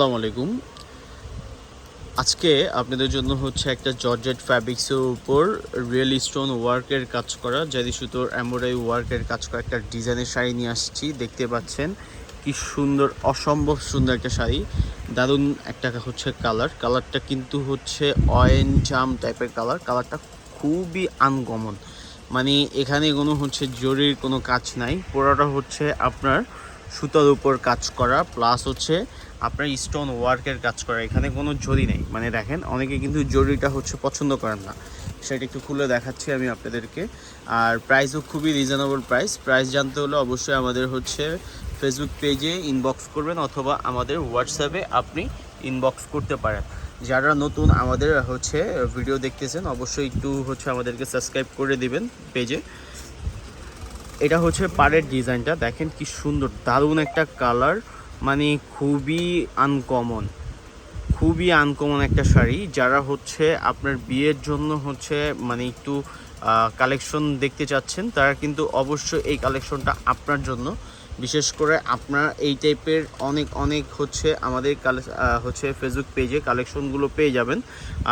আসসালামু আলাইকুম। আজকে আপনাদের জন্য হচ্ছে একটা জর্জেট ফ্যাব্রিক্সের উপর রিয়েল স্টোন ওয়ার্কের কাজ করা জারি সুতোর এমব্রয়ডারি ওয়ার্কের কাজ করা একটা ডিজাইনের শাড়ি নিয়ে আসছি। দেখতে পাচ্ছেন কি সুন্দর, অসম্ভব সুন্দর একটা শাড়ি। দারুণ একটা হচ্ছে কালার। কালারটা কিন্তু হচ্ছে অয়েন জাম টাইপের কালার। কালারটা খুবই আনকমন। মানে এখানে কোনো হচ্ছে জরির কোনো কাজ নাই। পুরোটা হচ্ছে আপনার সুতার উপর কাজ করা প্লাস হচ্ছে আপনার স্টোন ওয়ার্কের কাজ করা, এখানে কোনো জরি নেই। মানে দেখেন, অনেকে কিন্তু জরিটা হচ্ছে পছন্দ করেন না। সেটা একটু খুলে দেখাচ্ছি আমি আপনাদেরকে। আর প্রাইসও খুবই রিজনেবল প্রাইস প্রাইস জানতে হলে অবশ্যই আমাদের হচ্ছে ফেসবুক পেজে ইনবক্স করবেন, অথবা আমাদের হোয়াটসঅ্যাপে আপনি ইনবক্স করতে পারেন। যারা নতুন আমাদের হচ্ছে ভিডিও দেখতেছেন, অবশ্যই একটু হচ্ছে আমাদেরকে সাবস্ক্রাইব করে দিবেন পেজে এটা হচ্ছে পাড়ের ডিজাইনটা। দেখেন কি সুন্দর, দারুণ একটা কালার মানে খুবই আনকমন খুবই আনকমন একটা শাড়ি। যারা হচ্ছে আপনার বিয়ের জন্য হচ্ছে মানে একটু কালেকশন দেখতে চাচ্ছেন, তারা কিন্তু অবশ্যই এই কালেকশনটা আপনার জন্য। বিশেষ করে আপনার এই টাইপের অনেক অনেক হচ্ছে আমাদের কালে হচ্ছে ফেসবুক পেজে কালেকশনগুলো পেয়ে যাবেন।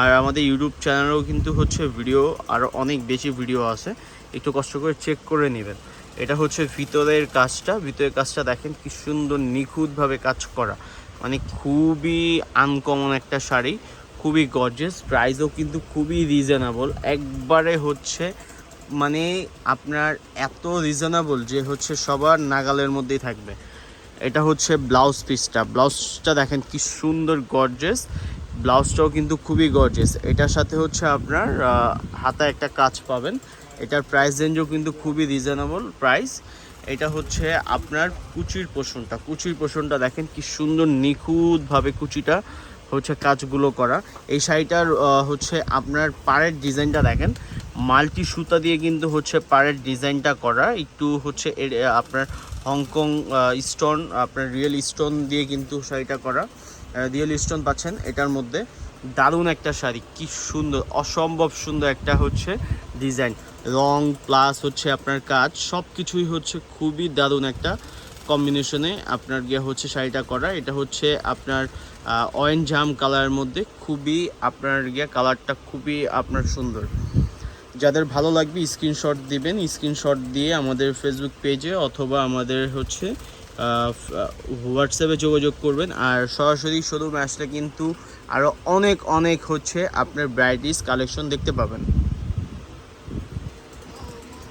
আর আমাদের ইউটিউব চ্যানেলেও কিন্তু হচ্ছে ভিডিও আরও অনেক বেশি ভিডিও আছে। একটু কষ্ট করে চেক করে নেবেন। এটা হচ্ছে ভিতরের কাজটা। ভিতরের কাজটা দেখেন কি সুন্দর নিখুঁতভাবে কাজ করা। মানে খুবই আনকমন একটা শাড়ি, খুবই গর্জেস প্রাইসও কিন্তু খুবই রিজনেবল একবারে হচ্ছে মানে আপনার এত রিজনেবল যে হচ্ছে সবার নাগালের মধ্যেই থাকবে। এটা হচ্ছে ব্লাউজ পিসটা ব্লাউজটা দেখেন কি সুন্দর গর্জেস ব্লাউজটাও কিন্তু খুবই গর্জেস এটার সাথে হচ্ছে আপনার হাতায় একটা কাজ পাবেন। এটার প্রাইস রেঞ্জও কিন্তু খুবই রিজনেবল প্রাইস এটা হচ্ছে আপনার কুচির পোষণটা। কুচির পোষণটা দেখেন কি সুন্দর নিখুঁতভাবে কুচিটা হচ্ছে কাজগুলো করা। এই শাড়িটার হচ্ছে আপনার পাড়ের ডিজাইনটা দেখেন। মাল্টি সুতা দিয়ে কিন্তু হচ্ছে পাড়ের ডিজাইনটা করা। একটু হচ্ছে আপনার হংকং স্টোন আপনার রিয়েল স্টোন দিয়ে কিন্তু শাড়িটা করা। রিয়েল স্টোন পাচ্ছেন। এটার মধ্যে দারুণ একটা শাড়ি, কি সুন্দর, অসম্ভব সুন্দর একটা হচ্ছে ডিজাইন। রং প্লাস হচ্ছে আপনার কাজ সব কিছুই হচ্ছে খুবই দারুণ একটা কম্বিনেশনে আপনার গিয়ে হচ্ছে শাড়িটা করা। এটা হচ্ছে আপনার অয়েন জাম কালারের মধ্যে খুবই আপনার গিয়ে কালারটা খুবই আপনার সুন্দর। যাদের ভালো লাগবে স্ক্রিনশট দিবেন স্ক্রিনশট দিয়ে আমাদের ফেসবুক পেজে অথবা আমাদের হচ্ছে হোয়াটসঅ্যাপে যোগাযোগ করবেন। আর সরাসরি শোরুমে আসলে কিন্তু আরও অনেক অনেক হচ্ছে আপনার ব্রাইটিস কালেকশন দেখতে পাবেন।